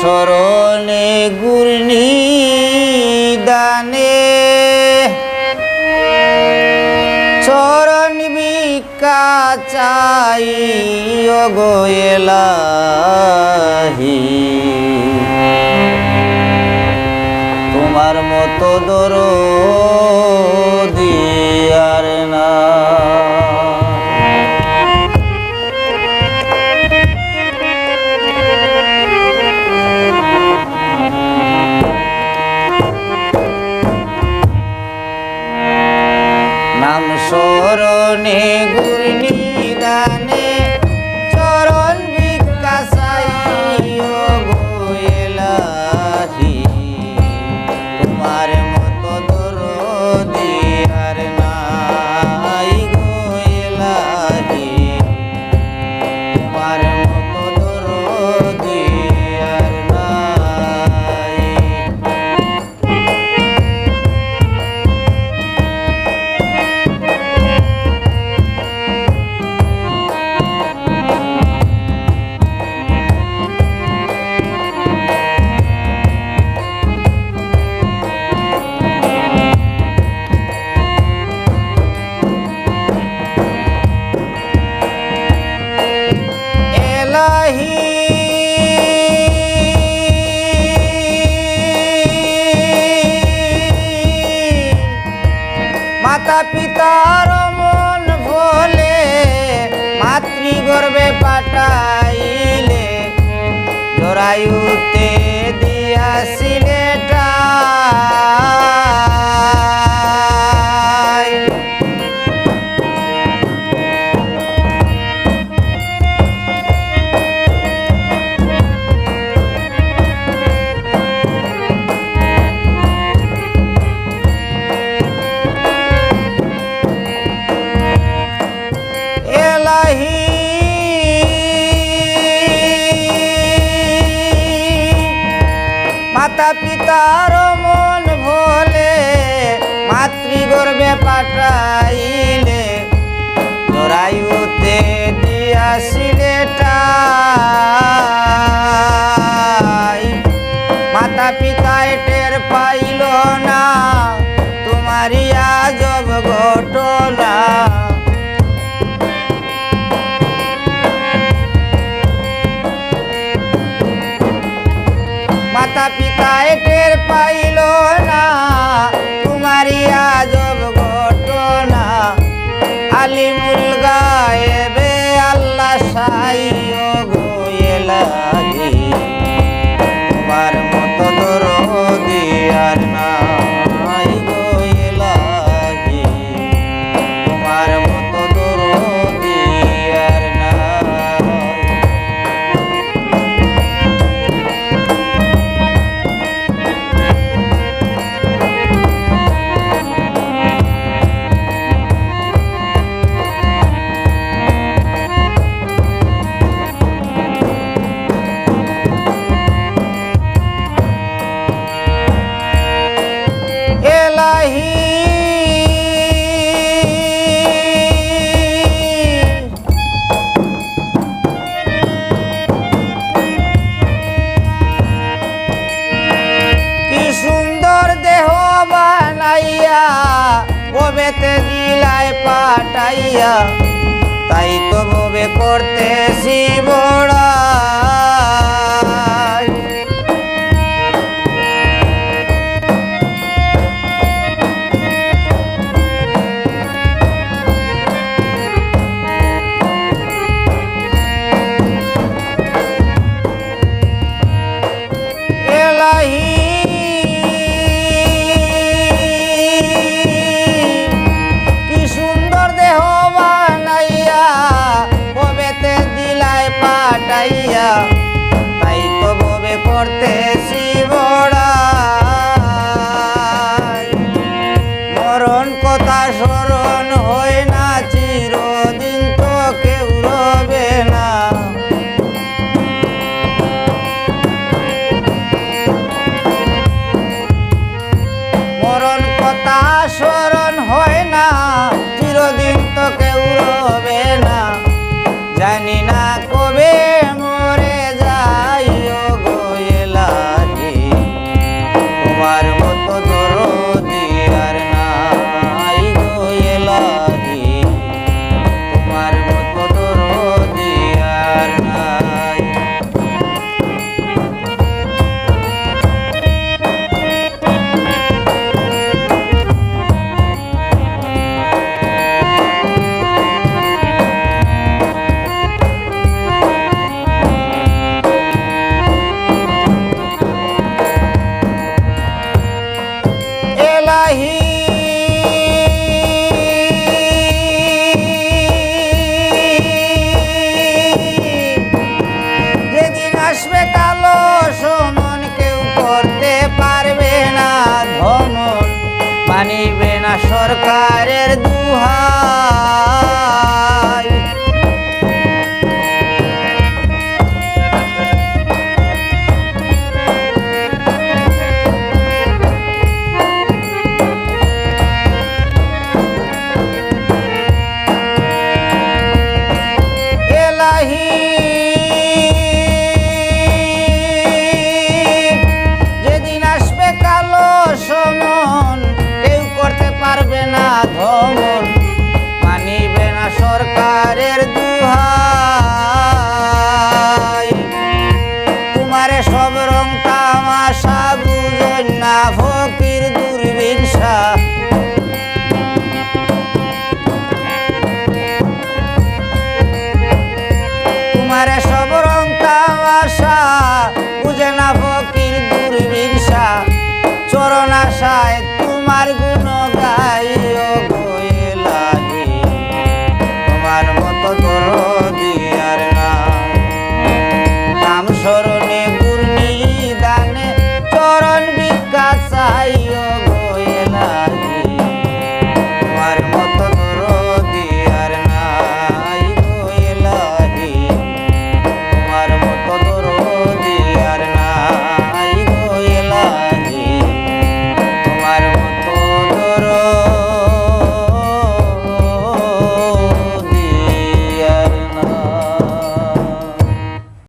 শরণে গুর্ণি দানে। চরণ বিকা চাই গো পিতার মন ভোলে মাতৃগর্ভে পাঠাইলে। জরায়ুতে দিয়াছিলে টা। কাটাই পাইয়া কবেতে দিলায় পাঠাইয়া তাই তো ভবে করতেছি বল মানিবে না সরকারের দুহাই